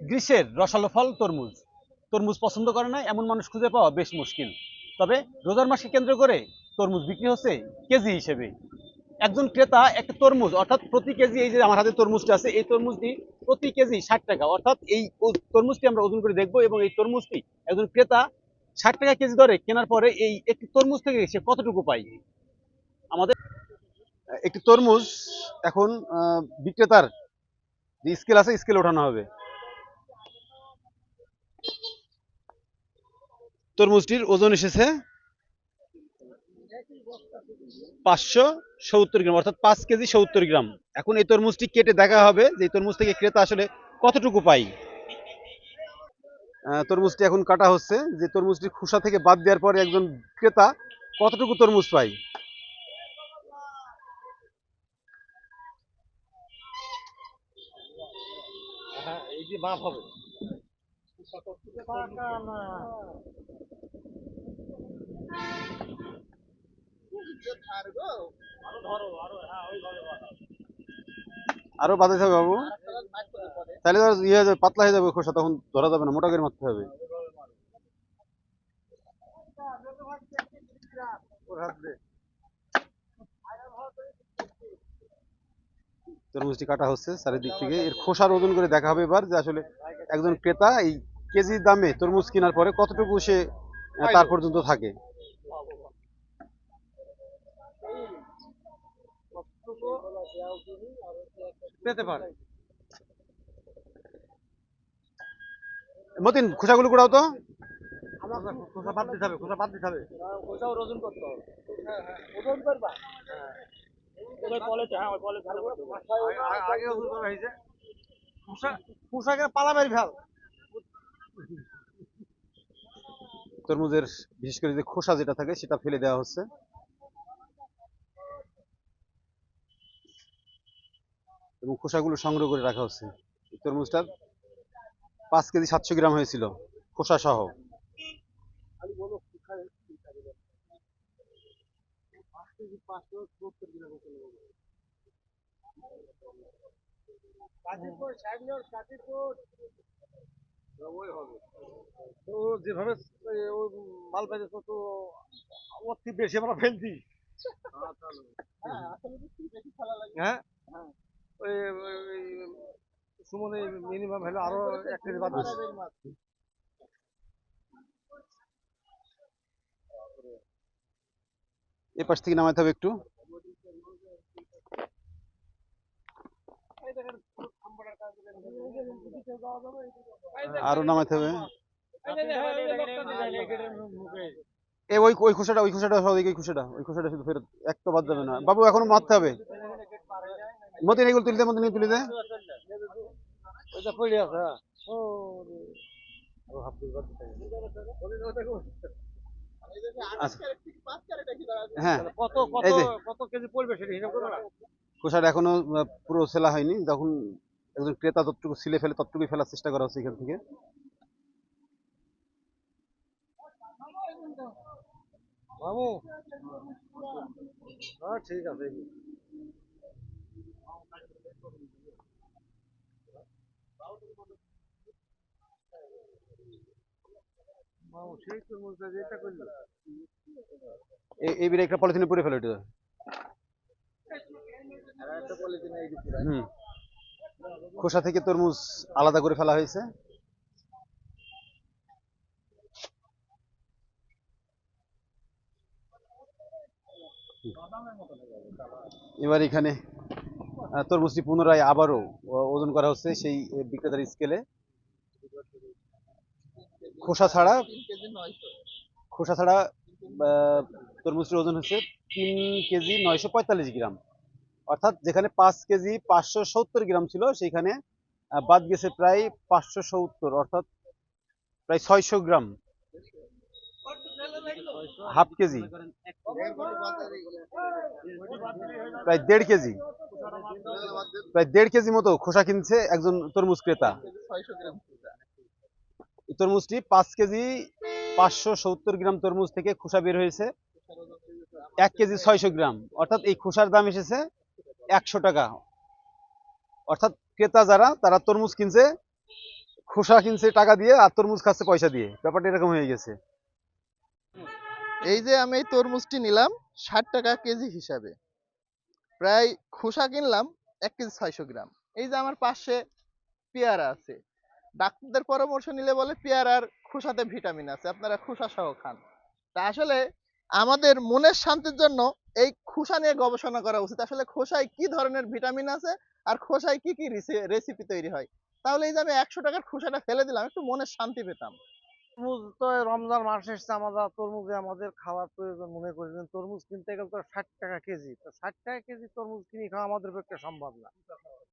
গ্রীষ্মের রসালো ফল তরমুজ। তরমুজ পছন্দ করে না, এমন মানুষ খুঁজে পাওয়া বেশ মুশকিল। তবে রোজার মাসকে কেন্দ্র করে তরমুজ বিক্রি হচ্ছে কেজি হিসেবে। একজন ক্রেতা একটা তরমুজ, অর্থাৎ প্রতি কেজি এই যে আমার হাতে তরমুজটা আছে, এই তরমুজটি প্রতি কেজি ষাট টাকা, অর্থাৎ এই তরমুজটি আমরা ওজন করে দেখব এবং এই তরমুজটি একজন ক্রেতা ষাট টাকা কেজি দরে কেনার পরে এই একটি তরমুজ থেকে সে কতটুকু পায়? আমাদের একটি তরমুজ এখন বিক্রেতার যে স্কেল আছে, স্কেল ওঠানো হবে। তরমুজটির ওজন এসেছে পাঁচশো সত্তর গ্রাম, অর্থাৎ পাঁচ কেজি সত্তর গ্রাম। এখন এই তরমুজটি কেটে দেখা হবে যে তরমুজ থেকে ক্রেতা আসলে কতটুকু পাই তরমুজটি এখন কাটা হচ্ছে। যে তরমুজটি খোসা থেকে বাদ দেওয়ার পরে একজন ক্রেতা কতটুকু তরমুজ পাই হ্যাঁ এই যে মাপ হবে। আরও বাঁধাতে হবে বাবু। তাহলে ধর ইয়ে হয়ে যাবে পাতলা হয়ে যাবে খোসা তখন ধরা যাবে না মোটা করে মারতে হবে। তরমুজটি কাটা হচ্ছে চারিদিক থেকে। এর খোসার ওজন করে দেখা হবে এবার যে আসলে একজন ক্রেতা এই কেজি দামে তরমুজ কেনার পরে কতটুকু সে তার পর্যন্ত থাকে। পেতে পারে। মতিন খোসাগুলো কুড়াও তো। খোসা বাদ দিতে হবে খোসা বাদ দিতে হবে। খোসাও ওজন করতে হবে। ওজন করবা। আগে ওজন করা হয়েছে। খোসা খোসাকে পালা মারি ফেল তরমুজের বিশেষ করে যে খোসা যেটা থাকে সেটা ফেলে দেওয়া হচ্ছে। এবং খোসাগুলো সংগ্রহ করে রাখা হচ্ছে। এই তরমুজটার পাঁচ কেজি সাতশো গ্রাম হয়েছিল খোসা সহ। তো যেভাবে ও মাল পেয়েছে তো বেশি আমরা ফেলছি। হ্যাঁ? সুমনে মিনিমাম হলো আরও এক কেজি বাদ এ পাশ থেকে হবে একটু। আরও হবে। এ ওই ওই খোসাটা ওই খোসাটা ওই খোসাটা ওই শুধু ফেরত একটা বাদ যাবে না। বাবু, এখনও মারতে হবে। মতিন এগুলো তুলে দে মতিন এগুলো তুলে দে ওইটা আছে হ্যাঁ। আচ্ছা। হ্যাঁ। কত কত কত কেজি পড়বে সেটা হিসাব করবে না। খোসাটা এখনও পুরো সেলা হয়নি। যখন একজন ক্রেতা ততটুকু সিলে ফেলে ততটুকুই ফেলার চেষ্টা করা হচ্ছে এখান থেকে। হ্যাঁ ঠিক আছে মামু সেই তো মজা যেটা করল এই বিরে একটা পলিথিনে পুরে ফেলে এটা। হুম। খোসা থেকে তরমুজ আলাদা করে ফেলা হয়েছে। এবার এখানে তরমুজটি পুনরায় আবারও ওজন করা হচ্ছে সেই বিক্রেতার স্কেলে খোসা ছাড়া খোসা ছাড়া তরমুজটির ওজন হচ্ছে তিন কেজি নয়শো পঁয়তাল্লিশ গ্রাম। অর্থাৎ যেখানে পাঁচ কেজি পাঁচশো সত্তর গ্রাম ছিল, সেইখানে বাদ গেছে প্রায় পাঁচশো সত্তর, অর্থাৎ প্রায় ছয়শো গ্রাম। Half KG. প্রায় দেড় কেজি। প্রায় দেড় কেজি মতো খোসা কিনছে একজন তরমুজ ক্রেতা। তরমুজটি পাঁচ কেজি পাঁচশো সত্তর গ্রাম তরমুজ থেকে খোসা বের হয়েছে। এক কেজি ছয়শো গ্রাম। অর্থাৎ এই খোসার দাম এসেছে একশো টাকা। অর্থাৎ ক্রেতা যারা তারা তরমুজ কিনছে খোসা কিনছে টাকা দিয়ে আর তরমুজ খাচ্ছে পয়সা দিয়ে। ব্যাপারটা এরকম হয়ে গেছে। এই যে আমি এই তরমুজটি নিলাম ষাট টাকা কেজি হিসাবে। প্রায় খোসা কিনলাম এক কেজি ছয়শো গ্রাম। এই যে আমার পাশে পেয়ারা আছে। ডাক্তারদের পরামর্শ নিলে বলে পেয়ারার খোসাতে ভিটামিন আছে, আপনারা খোসা সহ খান। তা আসলে আমাদের মনের শান্তির জন্য এই খোসা নিয়ে গবেষণা করা উচিত। আসলে খোসায় কি ধরনের ভিটামিন আছে আর খোসায় কি কি রেসিপি তৈরি হয়? তাহলে এই যে আমি একশো টাকার খোসাটা ফেলে দিলাম, একটু মনের শান্তি পেতাম। তরমুজ তো রমজান মাস এসছে, আমরা তরমুজে আমাদের খাওয়ার প্রয়োজন মনে করি তরমুজ কিনতে গেলে তো ষাট টাকা কেজি। তো ষাট টাকা কেজি তরমুজ কিনে খাওয়া আমাদের পক্ষে সম্ভব না।